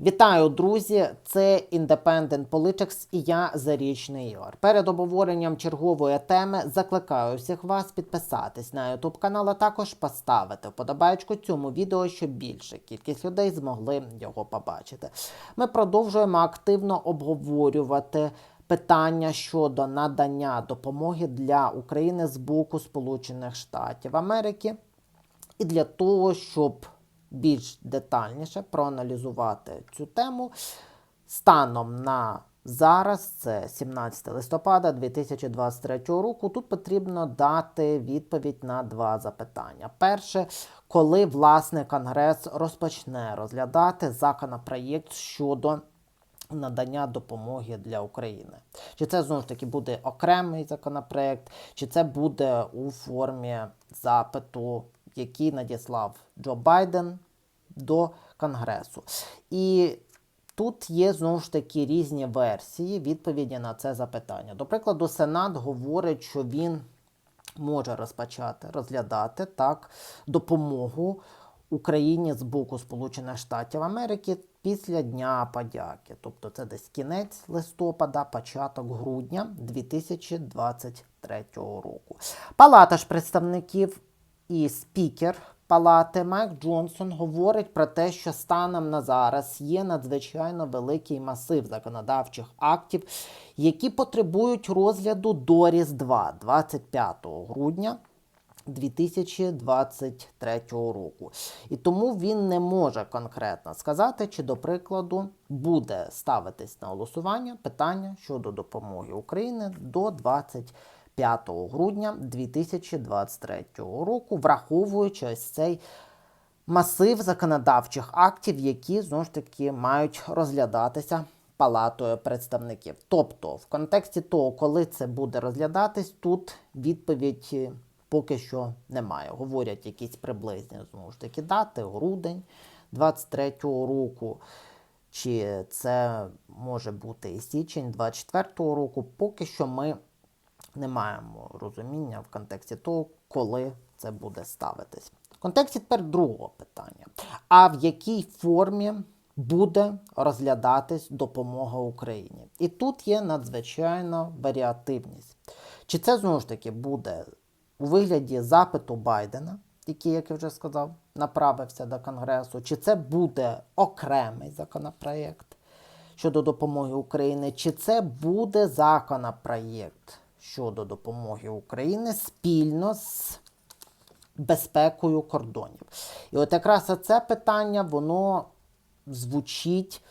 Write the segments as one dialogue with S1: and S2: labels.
S1: Вітаю, друзі! Це Independent Politics і я Зарічний Ігор. Перед обговоренням чергової теми закликаю всіх вас підписатись на YouTube канал, а також поставити вподобайку цьому відео, щоб більша кількість людей змогли його побачити. Ми продовжуємо активно обговорювати. Питання щодо надання допомоги для України з боку Сполучених Штатів Америки, і для того, щоб більш детальніше проаналізувати цю тему станом на зараз, це 17 листопада 2023 року. Тут потрібно дати відповідь на два запитання. Перше, коли власне Конгрес розпочне розглядати законопроєкт щодо надання допомоги для України. Чи це знову ж таки буде окремий законопроект, чи це буде у формі запиту, який надіслав Джо Байден до Конгресу. І тут є знову ж таки різні версії відповіді на це запитання. До прикладу, Сенат говорить, що він може розпочати розглядати так допомогу Україні з боку Сполучених Штатів Америки після Дня подяки. Тобто це десь кінець листопада, початок грудня 2023 року. Палата ж представників і спікер палати Майк Джонсон говорить про те, що станом на зараз є надзвичайно великий масив законодавчих актів, які потребують розгляду до Різдва 25 грудня. 2023 року. І тому він не може конкретно сказати, чи, до прикладу, буде ставитись на голосування питання щодо допомоги України до 25 грудня 2023 року, враховуючи ось цей масив законодавчих актів, які знову ж таки мають розглядатися. Палатою представників. Тобто, в контексті того, коли це буде розглядатись, тут відповідь поки що немає. Говорять якісь приблизні знову ж таки дати, грудень 23-го року. Чи це може бути і січень 24-го року, поки що ми не маємо розуміння в контексті того, коли це буде ставитись. В контексті тепер другого питання. А в якій формі буде розглядатись допомога Україні? І тут є надзвичайна варіативність. Чи це знову ж таки буде у вигляді запиту Байдена, який, як я вже сказав, направився до Конгресу, чи це буде окремий законопроєкт щодо допомоги Україні, чи це буде законопроєкт щодо допомоги України спільно з безпекою кордонів. І от якраз це питання, воно звучить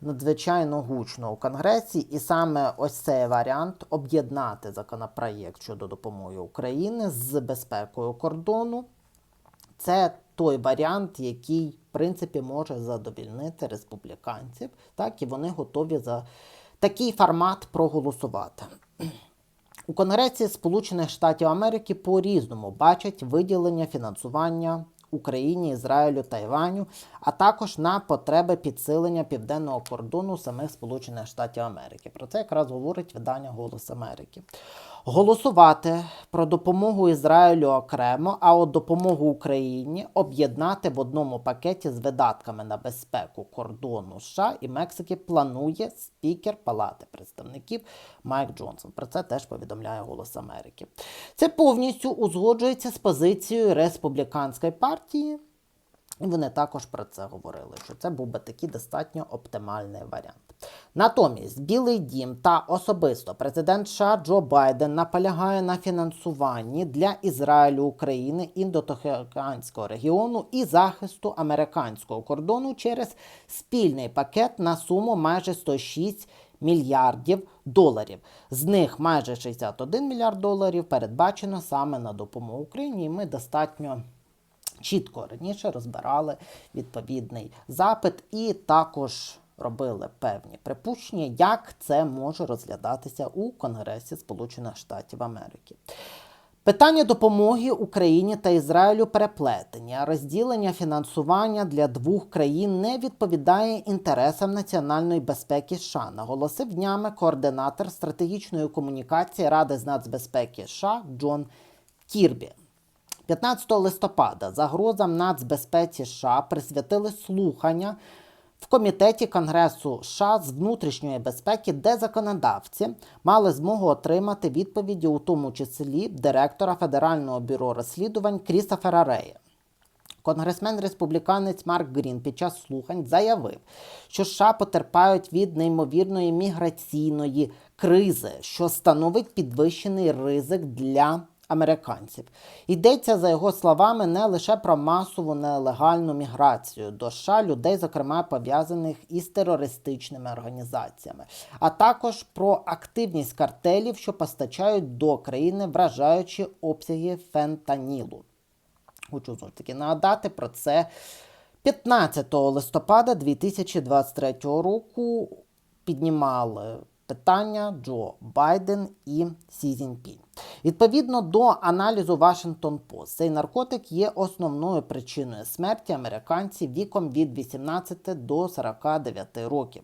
S1: надзвичайно гучно у Конгресі, і саме ось цей варіант об'єднати законопроєкт щодо допомоги України з безпекою кордону. Це той варіант, який, в принципі, може задовільнити республіканців, так і вони готові за такий формат проголосувати. У Конгресі Сполучених Штатів Америки по-різному бачать виділення фінансування Україні, Ізраїлю, Тайваню, а також на потреби підсилення південного кордону самих Сполучених Штатів Америки. Про це якраз говорить видання Голос Америки. Голосувати про допомогу Ізраїлю окремо, а от допомогу Україні об'єднати в одному пакеті з видатками на безпеку кордону США і Мексики планує спікер Палати представників Майк Джонсон. Про це теж повідомляє Голос Америки. Це повністю узгоджується з позицією республіканської партії. І вони також про це говорили, що це був би такий достатньо оптимальний варіант. Натомість Білий Дім та особисто президент США Джо Байден наполягає на фінансуванні для Ізраїлю, України, індотохіокеанського регіону і захисту американського кордону через спільний пакет на суму майже 106 мільярдів доларів. З них майже 61 мільярд доларів передбачено саме на допомогу Україні. І ми достатньо чітко раніше розбирали відповідний запит і також робили певні припущення, як це може розглядатися у Конгресі Сполучених Штатів Америки. Питання допомоги Україні та Ізраїлю переплетені, а розділення фінансування для двох країн не відповідає інтересам національної безпеки США, наголосив днями координатор стратегічної комунікації Ради з нацбезпеки США Джон Кірбі. 15 листопада загрозам нацбезпеці США присвятили слухання в комітеті Конгресу США з внутрішньої безпеки, де законодавці мали змогу отримати відповіді, у тому числі директора Федерального бюро розслідувань Крістофера Рея. Конгресмен республіканець Марк Грін під час слухань заявив, що США потерпають від неймовірної міграційної кризи, що становить підвищений ризик для американців. Йдеться, за його словами, не лише про масову нелегальну міграцію до США людей, зокрема пов'язаних із терористичними організаціями, а також про активність картелів, що постачають до країни вражаючі обсяги фентанілу. Хочу знову таки нагадати про це 15 листопада 2023 року піднімали питання Джо Байден і Сі Цзіньпінь. Відповідно до аналізу Washington Post, цей наркотик є основною причиною смерті американців віком від 18 до 49 років.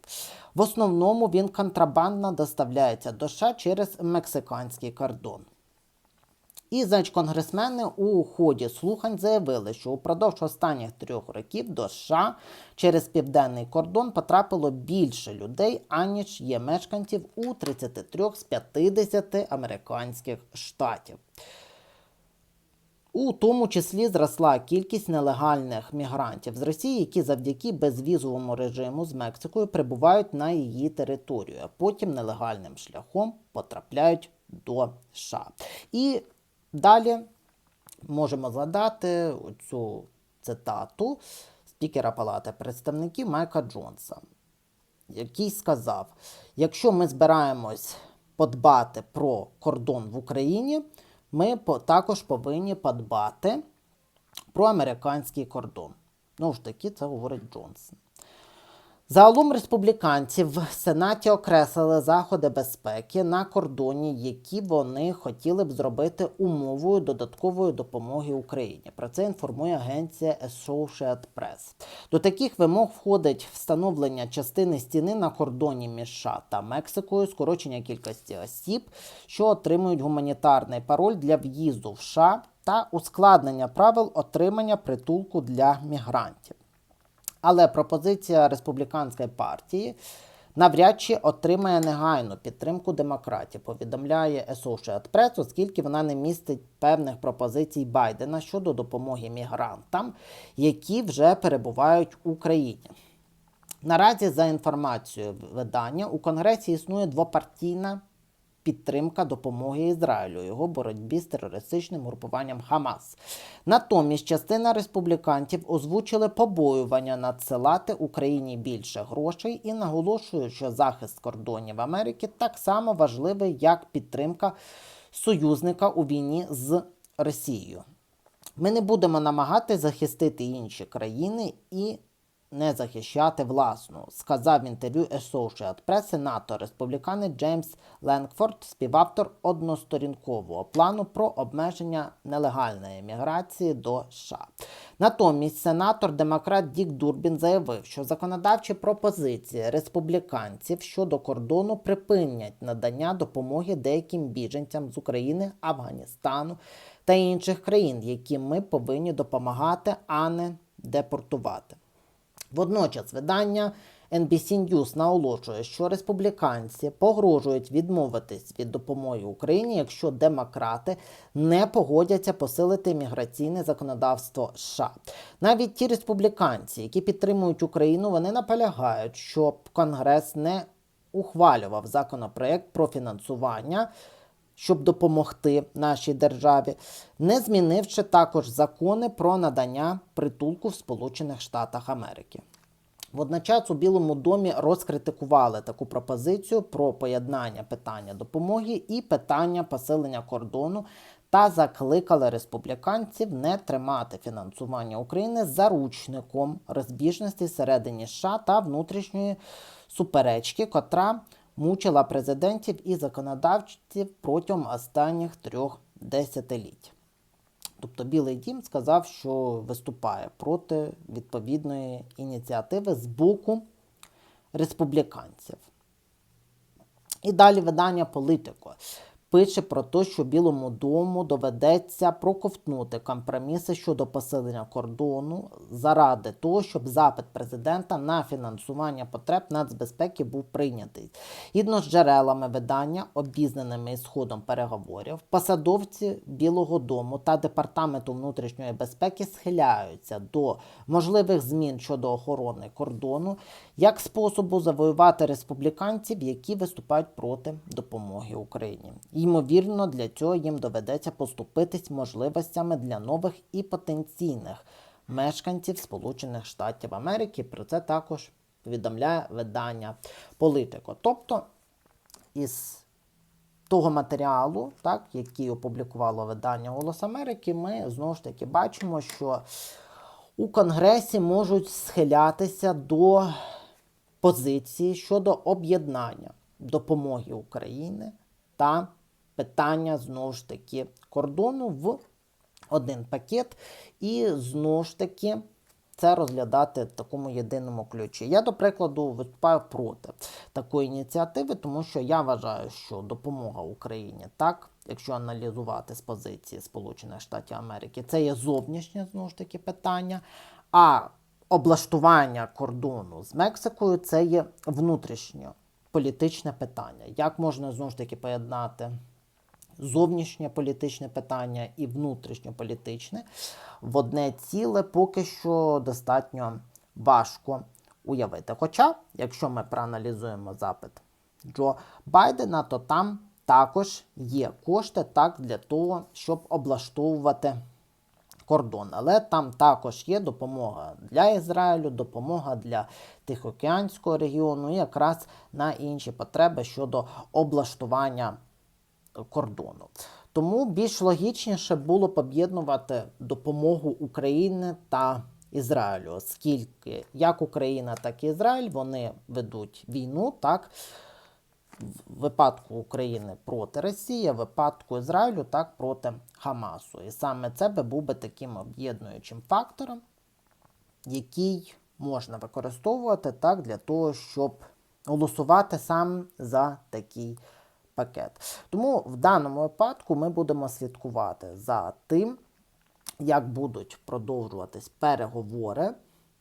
S1: В основному він контрабандно доставляється до США через мексиканський кордон. І, значить, конгресмени у ході слухань заявили, що упродовж останніх трьох років до США через південний кордон потрапило більше людей, аніж є мешканців у 33 з 50 американських штатів. У тому числі зросла кількість нелегальних мігрантів з Росії, які завдяки безвізовому режиму з Мексикою прибувають на її територію, а потім нелегальним шляхом потрапляють до США. І Далі можемо згадати цю цитату спікера Палати представників Майка Джонса, який сказав: якщо ми збираємось подбати про кордон в Україні, ми також повинні подбати про американський кордон. Ну ж таки, це говорить Джонсон. Загалом республіканці в Сенаті окреслили заходи безпеки на кордоні, які вони хотіли б зробити умовою додаткової допомоги Україні. Про це інформує агенція Associated Press. До таких вимог входить встановлення частини стіни на кордоні між США та Мексикою, скорочення кількості осіб, що отримують гуманітарний пароль для в'їзду в США та ускладнення правил отримання притулку для мігрантів. Але пропозиція республіканської партії навряд чи отримає негайну підтримку демократів, повідомляє Associated Press, оскільки вона не містить певних пропозицій Байдена щодо допомоги мігрантам, які вже перебувають в Україні. Наразі, за інформацією видання, у Конгресі існує двопартійна підтримка допомоги Ізраїлю його боротьбі з терористичним групуванням Хамас. Натомість частина республіканців озвучили побоювання надсилати Україні більше грошей і наголошують, що захист кордонів Америки так само важливий, як підтримка союзника у війні з Росією. Ми не будемо намагатися захистити інші країни і не захищати власну, сказав в інтерв'ю Associated Press сенатор республіканець Джеймс Ленкфорд, співавтор односторінкового плану про обмеження нелегальної міграції до США. Натомість сенатор демократ Дік Дурбін заявив, що законодавчі пропозиції республіканців щодо кордону припинять надання допомоги деяким біженцям з України, Афганістану та інших країн, яким ми повинні допомагати, а не депортувати. Водночас видання NBC News наголошує, що республіканці погрожують відмовитись від допомоги Україні, якщо демократи не погодяться посилити міграційне законодавство США. Навіть ті республіканці, які підтримують Україну, вони наполягають, щоб Конгрес не ухвалював законопроект про фінансування. Щоб допомогти нашій державі, не змінивши також закони про надання притулку в Сполучених Штатах Америки. Водночас у Білому домі розкритикували таку пропозицію про поєднання питання допомоги і питання посилення кордону та закликали республіканців не тримати фінансування України заручником розбіжності всередині США та внутрішньої суперечки, котра мучила президентів і законодавців протягом останніх трьох десятиліть. Тобто Білий Дім сказав, що виступає проти відповідної ініціативи з боку республіканців. І далі видання політико пише про те, що Білому дому доведеться проковтнути компроміси щодо посилення кордону заради того, щоб запит президента на фінансування потреб нацбезпеки був прийнятий. Згідно з джерелами видання, обізнаними із ходом переговорів, посадовці Білого Дому та Департаменту внутрішньої безпеки схиляються до можливих змін щодо охорони кордону як способу завоювати республіканців, які виступають проти допомоги Україні. Ймовірно, для цього їм доведеться поступитись можливостями для нових і потенційних мешканців Сполучених Штатів Америки. Про це також повідомляє видання Політико. Тобто із того матеріалу, так, який опублікувало видання Голос Америки, ми знову ж таки бачимо, що у Конгресі можуть схилятися до позиції щодо об'єднання допомоги України та питання знову ж таки кордону в один пакет, і знову ж таки це розглядати в такому єдиному ключі. Я, до прикладу, виступаю проти такої ініціативи, тому що я вважаю, що допомога Україні, так, якщо аналізувати з позиції Сполучених Штатів Америки, це є зовнішнє знову ж таки питання. А облаштування кордону з Мексикою це є внутрішнє політичне питання. Як можна знову ж таки поєднати зовнішнє політичне питання і внутрішньополітичне в одне ціле поки що достатньо важко уявити. Хоча, якщо ми проаналізуємо запит Джо Байдена, то там також є кошти так для того, щоб облаштовувати кордон. Але там також є допомога для Ізраїлю, допомога для Тихоокеанського регіону, і якраз на інші потреби щодо облаштування кордону. Тому більш логічніше було б об'єднувати допомогу України та Ізраїлю, оскільки як Україна, так і Ізраїль вони ведуть війну, так в випадку України проти Росії, в випадку Ізраїлю так проти Хамасу. І саме це би був би таким об'єднуючим фактором, який можна використовувати так для того, щоб голосувати сам за такий пакет. Тому в даному випадку ми будемо слідкувати за тим, як будуть продовжуватись переговори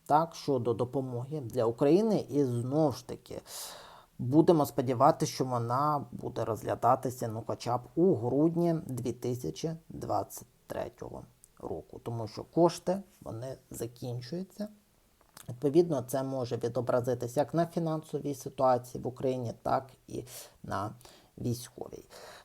S1: так, щодо допомоги для України, і знову ж таки. Будемо сподіватися, що вона буде розглядатися ну, хоча б у грудні 2023 року, тому що кошти вони закінчуються. Відповідно, це може відобразитися як на фінансовій ситуації в Україні, так і на військовій. Це